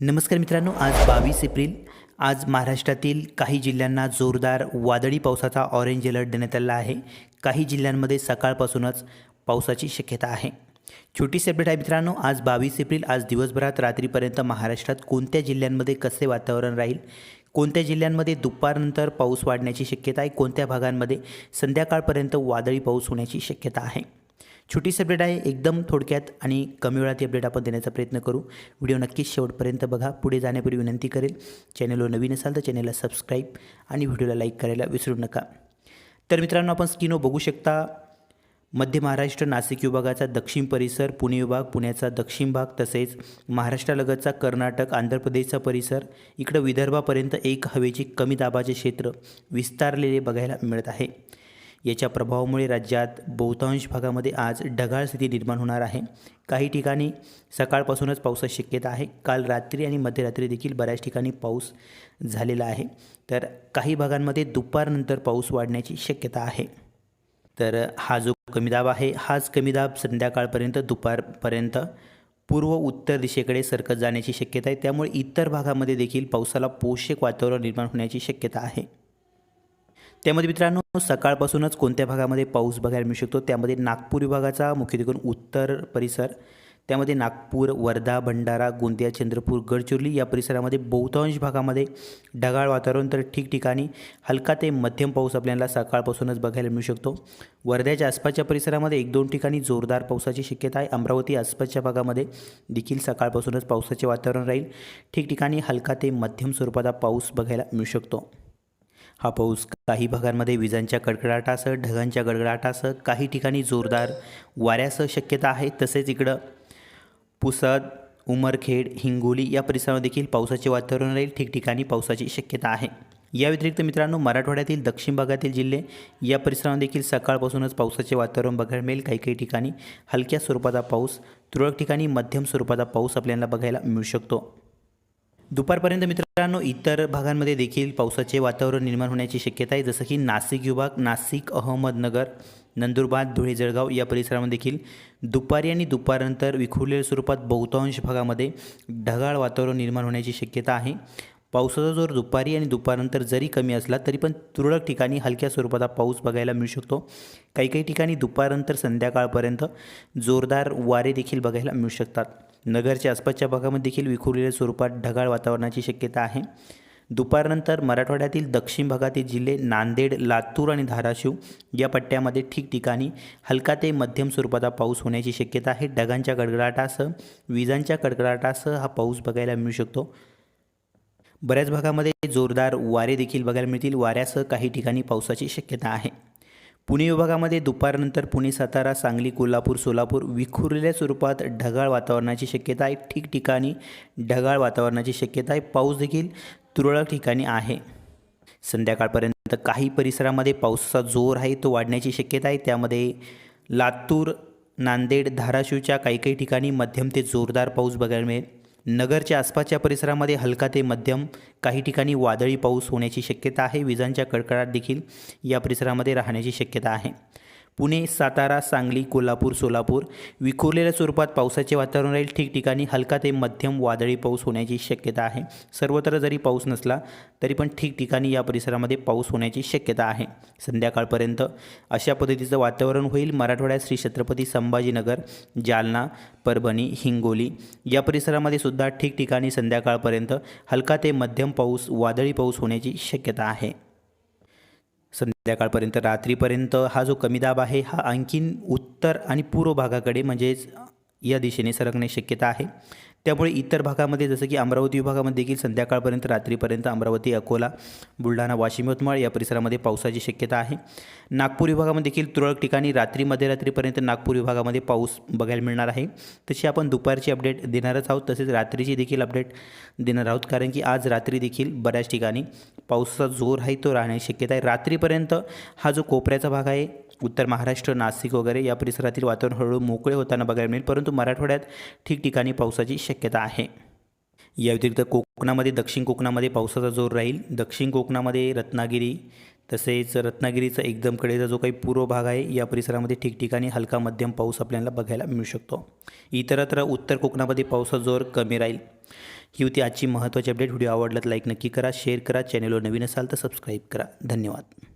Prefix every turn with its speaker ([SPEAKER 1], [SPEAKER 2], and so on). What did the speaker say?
[SPEAKER 1] नमस्कार मित्रांनो आज बावीस एप्रिल. आज महाराष्ट्रातील काही जिल्ह्यांना जोरदार वादळी पावसाचा ऑरेंज अलर्ट देण्यात आलेला आहे. काही जिल्ह्यांमध्ये सकाळपासूनच पावसाची शक्यता आहे. छोटी अपडेट आहे मित्रांनो आज बावीस एप्रिल आज दिवसभरात रात्रीपर्यंत महाराष्ट्रात कोणत्या जिल्ह्यांमध्ये कसे वातावरण राहील? कोणत्या जिल्ह्यांमध्ये दुपारनंतर पाऊस वाढण्याची शक्यता आहे? कोणत्या भागांमध्ये संध्याकाळपर्यंत वादळी पाऊस होण्याची शक्यता आहे? छोटीशी अपडेट आहे एकदम थोडक्यात आणि कमी वेळात ही अपडेट आपण देण्याचा प्रयत्न करू. व्हिडिओ नक्कीच शेवटपर्यंत बघा. पुढे जाण्यापूर्वी विनंती करेल चॅनलवर नवीन असाल तर चॅनलला सबस्क्राईब आणि व्हिडिओला लाईक करायला विसरू नका. तर मित्रांनो आपण स्किनो बघू शकता मध्य महाराष्ट्र नाशिक विभागाचा दक्षिण परिसर पुणे विभाग पुण्याचा दक्षिण भाग तसेच महाराष्ट्रालगतचा कर्नाटक आंध्र प्रदेशचा परिसर. इकडं विदर्भापर्यंत एक हवेची कमी दाबाचे क्षेत्र विस्तारलेले बघायला मिळत आहे. याच्या प्रभावामुळे राज्यात बहुतांश भागामध्ये आज ढगाळ स्थिती निर्माण होणार आहे. काही ठिकाणी सकाळपासूनच पावसाची शक्यता आहे. काल रात्री आणि मध्यरात्री देखील बऱ्याच ठिकाणी पाऊस झालेला आहे. तर काही भागांमध्ये दुपारनंतर पाऊस वाढण्याची शक्यता आहे. तर हा जो कमी दाब आहे हाच कमी दाब संध्याकाळपर्यंत दुपारपर्यंत पूर्व उत्तर दिशेकडे सरकत जाण्याची शक्यता आहे. त्यामुळे इतर भागामध्ये देखील पावसाला पोषक वातावरण निर्माण होण्याची शक्यता आहे. त्यामध्ये मित्रांनो सकाळपासूनच कोणत्या भागामध्ये पाऊस बघायला मिळू शकतो? त्यामध्ये नागपूर विभागाचा मुख्यत्वेकरून उत्तर परिसर त्यामध्ये नागपूर वर्धा भंडारा गोंदिया चंद्रपूर गडचिरोली या परिसरामध्ये बहुतांश भागामध्ये ढगाळ वातावरण. तर ठिकठिकाणी हलका ते मध्यम पाऊस आपल्याला सकाळपासूनच बघायला मिळू शकतो. वर्ध्याच्या आसपासच्या परिसरामध्ये एक दोन ठिकाणी जोरदार पावसाची शक्यता आहे. अमरावती आसपासच्या भागामध्ये देखील सकाळपासूनच पावसाचे वातावरण राहील. ठिकठिकाणी हलका ते मध्यम स्वरूपाचा पाऊस बघायला मिळू शकतो. हा पाऊस काही भागांमध्ये विजांच्या कडकडाटासह ढगांच्या गडगडाटासह काही ठिकाणी जोरदार वाऱ्यासह शक्यता आहे. तसेच इकडं पुसद उमरखेड हिंगोली या परिसरामध्ये देखील पावसाचे वातावरण राहील. ठिकठिकाणी पावसाची शक्यता आहे. या व्यतिरिक्त मित्रांनो मराठवाड्यातील दक्षिण भागातील जिल्हे या परिसरामध्ये देखील सकाळपासूनच पावसाचे वातावरण बघायला मिळेल. काही काही ठिकाणी हलक्या स्वरूपाचा पाऊस तुरळक ठिकाणी मध्यम स्वरूपाचा पाऊस आपल्याला बघायला मिळू शकतो. दुपारपर्यंत मित्रांनो इतर भागांमध्ये देखील पावसाचे वातावरण निर्माण होण्याची शक्यता आहे. जसं की नाशिक विभाग नाशिक अहमदनगर नंदुरबार धुळे जळगाव या परिसरामध्ये देखील दुपारी आणि दुपारनंतर विखुरलेल्या स्वरूपात बहुतांश भागामध्ये ढगाळ वातावरण निर्माण होण्याची शक्यता आहे. पावसाचा जोर दुपारी आणि दुपारनंतर जरी कमी असला तरी पण तुरळक ठिकाणी हलक्या स्वरूपाचा पाऊस बघायला मिळू शकतो. काही काही ठिकाणी दुपारनंतर संध्याकाळपर्यंत जोरदार वारे देखील बघायला मिळू शकतात. नगरच्या आसपासच्या भागामध्ये देखील विखुरलेल्या स्वरूपात ढगाळ वातावरणाची शक्यता आहे. दुपारनंतर मराठवाड्यातील दक्षिण भागातील जिल्हे नांदेड लातूर आणि धाराशिव या पट्ट्यामध्ये ठिकठिकाणी हलका ते मध्यम स्वरूपाचा पाऊस होण्याची शक्यता आहे. ढगांच्या गडगडाटासह विजांच्या कडकडाटासह हा पाऊस बघायला मिळू शकतो. बऱ्याच भागामध्ये जोरदार वारे देखील बघायला मिळतील. वाऱ्यासह काही ठिकाणी पावसाची शक्यता आहे. पुणे विभागामध्ये दुपारनंतर पुणे सातारा सांगली कोल्हापूर सोलापूर विखुरलेल्या स्वरूपात ढगाळ वातावरणाची शक्यता आहे. ठिकठिकाणी ढगाळ वातावरणाची शक्यता आहे. पाऊस देखील तुरळक ठिकाणी आहे. संध्याकाळपर्यंत काही परिसरामध्ये पावसाचा जोर आहे तो वाढण्याची शक्यता आहे. त्यामध्ये लातूर नांदेड धाराशिवच्या काही काही ठिकाणी मध्यम ते जोरदार पाऊस बघायला मिळेल. नगरच्या आसपासच्या परिसरामध्ये हलका ते मध्यम काही ठिकाणी वादळी पाऊस होण्याची शक्यता आहे. विजांच्या कडकडाट देखील या परिसरामध्ये राहण्याची शक्यता आहे. पुणे सातारा सांगली कोल्हापूर सोलापूर. विखुरलेल्या स्वरूपात पावसाचे वातावरण राहील. ठिकठिकाणी हलका ते मध्यम वादळी पाऊस होण्याची शक्यता आहे. सर्वत्र जरी पाऊस नसला तरी पण ठिकठिकाणी या परिसरामध्ये पाऊस होण्याची शक्यता आहे. संध्याकाळपर्यंत अशा पद्धतीचं वातावरण होईल. मराठवाड्यात श्री छत्रपती संभाजीनगर जालना परभणी हिंगोली या परिसरामध्ये सुद्धा ठिकठिकाणी संध्याकाळपर्यंत हलका ते मध्यम पाऊस वादळी पाऊस होण्याची शक्यता आहे. संध्याकाळपर्यंत रात्रीपर्यंत हा जो कमी दाब आहे हा आणखीन उत्तर आणि पूर्व भागाकडे म्हणजेच या दिशेने सरकण्याची शक्यता आहे. त्यामुळे इतर भागामध्ये जसं की अमरावती विभागामध्ये देखील संध्याकाळपर्यंत रात्रीपर्यंत अमरावती अकोला बुलढाणा वाशिम यवतमाळ या परिसरामध्ये पावसाची शक्यता आहे. नागपूर विभागामध्ये देखील तुरळक ठिकाणी रात्री मध्यरात्रीपर्यंत नागपूर विभागामध्ये पाऊस बघायला मिळणार आहे. तशी आपण दुपारची अपडेट देणारच आहोत तसेच रात्रीची देखील अपडेट देणार आहोत कारण की आज रात्री देखील बऱ्याच ठिकाणी पावसाचा जोर आहे तो राहण्याची शक्यता आहे. रात्रीपर्यंत हा जो कोपऱ्याचा भाग आहे उत्तर महाराष्ट्र नाशिक वगैरे या परिसरातील वातावरण हळूहळू मोकळे होताना बघायला मिळेल परंतु मराठवाड्यात ठिकठिकाणी पावसाची शक्यता आहे. या व्यतिरिक्त कोकणामध्ये दक्षिण कोकणामध्ये पावसाचा जोर राहील. दक्षिण कोकणामध्ये रत्नागिरी तसेच रत्नागिरीचा एकदम कडेचा जो काही पूर्व भाग आहे या परिसरामध्ये ठिकठिकाणी हलका मध्यम पाऊस आपल्याला बघायला मिळू शकतो. इतरत्र उत्तर कोकणामध्ये पावसाचा जोर कमी राहील. ही होती आजची महत्त्वाची अपडेट. व्हिडिओ आवडला तर लाईक नक्की करा शेअर करा चॅनलवर नवीन असाल तर सबस्क्राईब करा. धन्यवाद.